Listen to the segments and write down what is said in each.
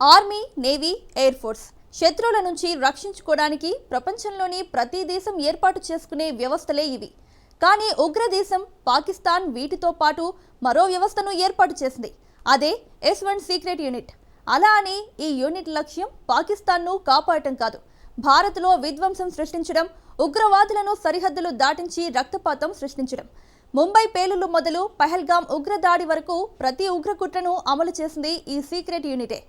Army navy air force శత్రువుల నుంచి రక్షించుకోవడానికి ప్రపంచంలోని ప్రతి దేశం ఏర్పాటు చేసుకునే వ్యవస్థలే ఇవి. కానీ ఉగ్రదేశం పాకిస్తాన్ వీటితో పాటు మరో వ్యవస్థను ఏర్పాటు చేసింది. అదే ఎస్ వన్ సీక్రెట్ యూనిట్. అలా అని ఈ యూనిట్ లక్ష్యం పాకిస్తాన్ను కాపాడటం కాదు. భారత్లో విధ్వంసం సృష్టించడం ఉగ్రవాదులను సరిహద్దులు దాటించి రక్తపాతం సృష్టించడం. ముంబై పేలులు మొదలు పహల్గాం ఉగ్రదాడి వరకు ప్రతి ఉగ్రకుట్రను అమలు చేసింది ఈ సీక్రెట్ యూనిటే.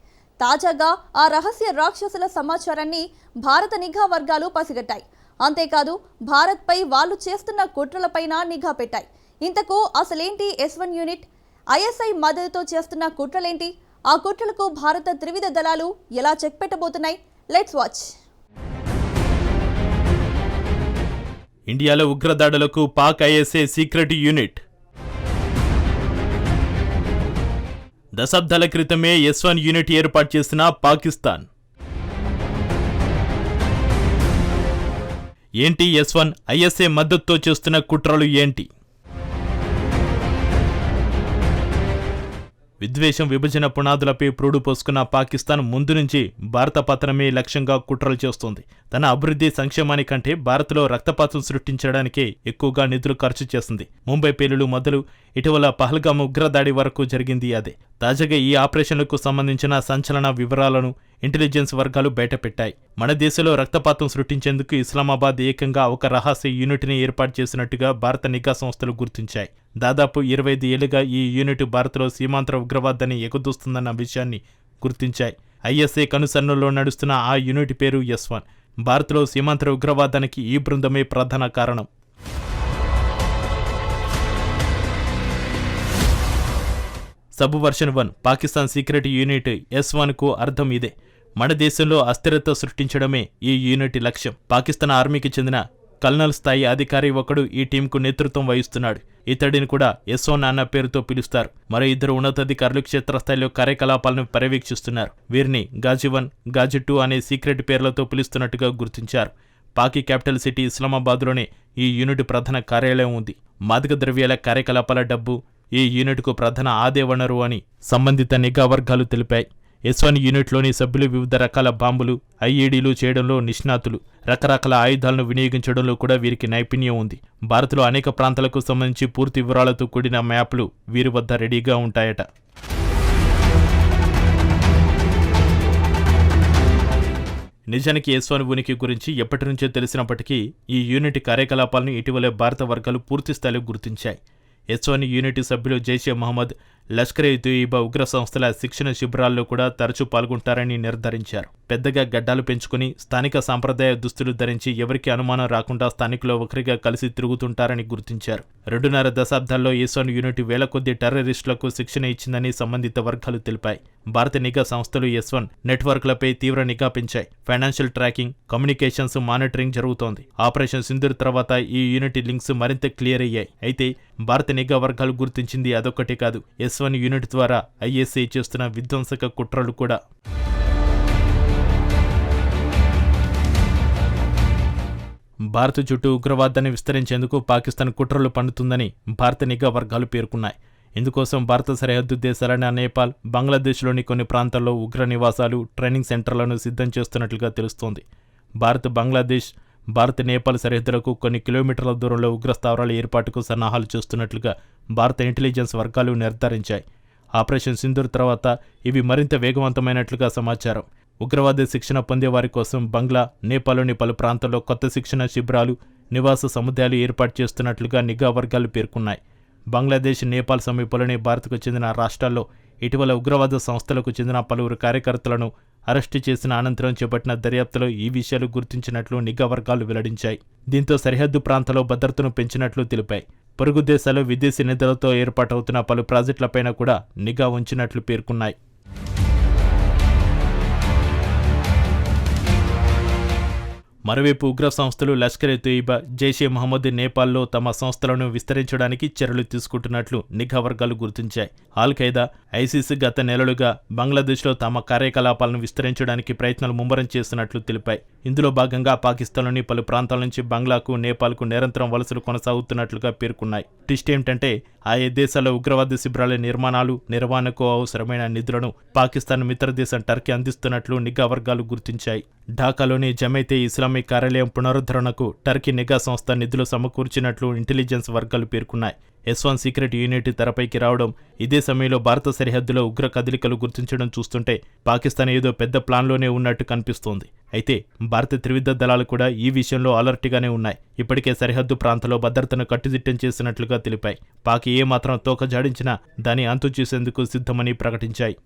తాజాగా ఆ రహస్య రాక్షసుల సమాచారాన్ని భారత నిఘా వర్గాలు పసిగట్టాయి. అంతేకాదు భారత్పై వాళ్ళు చేస్తున్న కుట్రలపైన నిఘా పెట్టాయి. ఇంతకు అసలేంటి ఎస్ వన్ యూనిట్? ఐఎస్ఐ మద్దతుతో చేస్తున్న కుట్రలేంటి? ఆ కుట్రలకు భారత త్రివిధ దళాలు ఎలా చెక్ పెట్టబోతున్నాయి? Let's watch. ఇండియాలో ఉగ్రదాడులకు పాక్ ఐఎస్ఏ సీక్రెట్ యూనిట్. దశాబ్దాల క్రితమే ఎస్ వన్ యూనిట్ ఏర్పాటు చేసిన పాకిస్తాన్. ఏంటి ఎస్ వన్ ఐఎస్ఏ మద్దతుతో చేస్తున్న కుట్రలు ఏంటి? విద్వేషం విభజన పునాదులపై ప్రోడు పోసుకున్న పాకిస్తాన్ ముందు నుంచి భారత పతనమే లక్ష్యంగా కుట్రలు చేస్తోంది. తన అభివృద్ధి సంక్షేమాని కంటే భారత్లో రక్తపాతం సృష్టించడానికే ఎక్కువగా నిధులు ఖర్చు చేసింది ముంబై పేలులు మొదలు ఇటీవల పహల్గామ్ ఉగ్రదాడి వరకు జరిగింది అదే. తాజాగా ఈ ఆపరేషన్లకు సంబంధించిన సంచలన వివరాలను ఇంటెలిజెన్స్ వర్గాలు బయటపెట్టాయి. మన దేశంలో రక్తపాతం సృష్టించేందుకు ఇస్లామాబాద్ ఏకంగా ఒక రహస్య యూనిట్ని ఏర్పాటు చేసినట్టుగా భారత నిఘా సంస్థలు గుర్తించాయి. దాదాపు ఇరవై ఐదు ఏళ్ళుగా ఈ యూనిట్ భారత్లో సీమాంతర ఉగ్రవాదాన్ని ఎగుదూస్తుందన్న విషయాన్ని గుర్తించాయి. ఐఎస్ఏ కనుసన్నల్లో నడుస్తున్న ఆ యూనిట్ పేరు ఎస్ వన్ భారత్లో సీమాంతర ఉగ్రవాదానికి ఈ బృందమే ప్రధాన కారణం. Subversion one Pakistan secret unit S వన్కు అర్థం ఇదే. మన దేశంలో అస్థిరత సృష్టించడమే ఈ యూనిట్ లక్ష్యం. పాకిస్తాన్ ఆర్మీకి చెందిన కల్నల్ స్థాయి అధికారి ఒకడు ఈ టీంకు నేతృత్వం వహిస్తున్నాడు. ఇతడిని కూడా ఎస్ఓ నాన్న పేరుతో పిలుస్తారు. మరో ఇద్దరు ఉన్నతాధికారులు క్షేత్రస్థాయిలో కార్యకలాపాలను పర్యవేక్షిస్తున్నారు. వీరిని గాజీ వన్ గాజీ టూ అనే సీక్రెట్ పేర్లతో పిలుస్తున్నట్టుగా గుర్తించారు. పాకి క్యాపిటల్ సిటీ ఇస్లామాబాద్లోనే ఈ యూనిట్ ప్రధాన కార్యాలయం ఉంది. మాదక ద్రవ్యాల కార్యకలాపాల డబ్బు ఈ యూనిట్కు ప్రధాన ఆదే వనరు అని సంబంధిత నిఘా వర్గాలు తెలిపాయి. ఎస్వన్ యూనిట్లోని సభ్యులు వివిధ రకాల బాంబులు ఐఈడీలు చేయడంలో నిష్ణాతులు. రకరకాల ఆయుధాలను వినియోగించడంలో కూడా వీరికి నైపుణ్యం ఉంది. భారత్లో అనేక ప్రాంతాలకు సంబంధించి పూర్తి వివరాలతో కూడిన మ్యాప్లు వీరి వద్ద రెడీగా ఉంటాయట. నిజానికి యశ్వాన్ ఉనికి గురించి ఎప్పటి నుంచో తెలిసినప్పటికీ ఈ యూనిట్ కార్యకలాపాలను ఇటీవలే భారత వర్గాలు పూర్తిస్థాయిలో గుర్తించాయి. యశ్వాన్ యూనిట్ సభ్యులు జైషే మహమ్మద్ లష్కర్ ఇ తోయిబా ఉగ్ర సంస్థల శిక్షణ శిబిరాల్లో కూడా తరచూ పాల్గొంటారని నిర్ధారించారు. పెద్దగా గడ్డాలు పెంచుకుని స్థానిక సాంప్రదాయ దుస్తులు ధరించి ఎవరికి అనుమానం రాకుండా స్థానికులు ఒకరిగా కలిసి తిరుగుతుంటారని గుర్తించారు. రెండున్నర దశాబ్దాల్లో ఎస్వన్ యూనిట్ వేల కొద్ది టెర్రరిస్టులకు శిక్షణ ఇచ్చిందని సంబంధిత వర్గాలు తెలిపాయి. భారత నిఘా సంస్థలు ఎస్ వన్ నెట్వర్క్లపై తీవ్ర నిఘా పెంచాయి. ఫైనాన్షియల్ ట్రాకింగ్ కమ్యూనికేషన్స్ మానిటరింగ్ జరుగుతోంది. ఆపరేషన్ సింధూర్ తర్వాత ఈ యూనిట్ లింక్స్ మరింత క్లియర్ అయ్యాయి. అయితే భారత నిఘా వర్గాలు గుర్తించింది అదొక్కటే కాదు. ఎస్వన్ యూనిట్ ద్వారా ఐఎస్ఐ చేస్తున్న విధ్వంసక కుట్రలు కూడా భారత్ చుట్టూ ఉగ్రవాదాన్ని విస్తరించేందుకు పాకిస్తాన్ కుట్రలు పండుతుందని భారత నిఘా వర్గాలు పేర్కొన్నాయి. ఇందుకోసం భారత సరిహద్దు దేశాలైన నేపాల్ బంగ్లాదేశ్లోని కొన్ని ప్రాంతాల్లో ఉగ్ర నివాసాలు ట్రైనింగ్ సెంటర్లను సిద్ధం చేస్తున్నట్లుగా తెలుస్తోంది. భారత్ బంగ్లాదేశ్ భారత్ నేపాల్ సరిహద్దులకు కొన్ని కిలోమీటర్ల దూరంలో ఉగ్ర స్థావరాల ఏర్పాటుకు సన్నాహాలు చేస్తున్నట్లుగా భారత ఇంటెలిజెన్స్ వర్గాలు నిర్ధారించాయి. ఆపరేషన్ సింధూర్ తర్వాత ఇవి మరింత వేగవంతమైనట్లుగా సమాచారం. ఉగ్రవాద శిక్షణ పొందే వారి కోసం బంగ్లా నేపాల్లోని పలు ప్రాంతాల్లో కొత్త శిక్షణ శిబిరాలు నివాస సముదాయాలు ఏర్పాటు చేస్తున్నట్లుగా నిఘా వర్గాలు పేర్కొన్నాయి. బంగ్లాదేశ్ నేపాల్ సమీపంలోని భారత్కు చెందిన రాష్ట్రాల్లో ఇటీవల ఉగ్రవాద సంస్థలకు చెందిన పలువురు కార్యకర్తలను అరెస్టు చేసిన అనంతరం చేపట్టిన దర్యాప్తులో ఈ విషయాలు గుర్తించినట్లు నిఘా వర్గాలు వెల్లడించాయి. దీంతో సరిహద్దు ప్రాంతాల్లో భద్రతను పెంచినట్లు తెలిపాయి. పొరుగు దేశాల్లో విదేశీ నిధులతో ఏర్పాటవుతున్న పలు ప్రాజెక్టులపైన కూడా నిఘా ఉంచినట్లు పేర్కొన్నాయి. మరోవైపు ఉగ్ర సంస్థలు లష్కర్ ఎ తోయిబా జైషే మహమ్మద్ నేపాల్లో తమ సంస్థలను విస్తరించడానికి చర్యలు తీసుకుంటున్నట్లు నిఘా వర్గాలు గుర్తించాయి. ఆల్ ఖైదా ఐసీసీ గత నెలలుగా బంగ్లాదేశ్లో తమ కార్యకలాపాలను విస్తరించడానికి ప్రయత్నాలు ముమ్మరం చేస్తున్నట్లు తెలిపాయి. ఇందులో భాగంగా పాకిస్తాన్లోని పలు ప్రాంతాల నుంచి బంగ్లాకు నేపాల్కు నిరంతరం వలసలు కొనసాగుతున్నట్లుగా పేర్కొన్నాయి. టిస్ట్ ఏమిటంటే ఆయా దేశాల ఉగ్రవాద శిబిరాల నిర్మాణాలు నిర్వహణకు అవసరమైన నిధులను పాకిస్తాన్ మిత్ర దేశం టర్కీ అందిస్తున్నట్లు నిఘా వర్గాలు గుర్తించాయి. ఢాకాలోని జమైతే ఇస్లామిక్ కార్యాలయం పునరుద్ధరణకు టర్కీ నిఘా సంస్థ నిధులు సమకూర్చినట్లు ఇంటెలిజెన్స్ వర్గాలు పేర్కొన్నాయి. ఎస్ వన్ సీక్రెట్ యూనిట్ తెరపైకి రావడం ఇదే సమయంలో భారత సరిహద్దులో ఉగ్ర కదలికలు గుర్తించడం చూస్తుంటే పాకిస్తాన్ ఏదో పెద్ద ప్లాన్లోనే ఉన్నట్టు కనిపిస్తోంది. అయితే భారత త్రివిధ దళాలు కూడా ఈ విషయంలో అలర్ట్గానే ఉన్నాయి. ఇప్పటికే సరిహద్దు ప్రాంతంలో భద్రతను కట్టుదిట్టం చేసినట్లుగా తెలిపాయి. పాక్ ఏ మాత్రం తోక జాడించినా దాన్ని అంతు చూసేందుకు సిద్ధమని ప్రకటించాయి.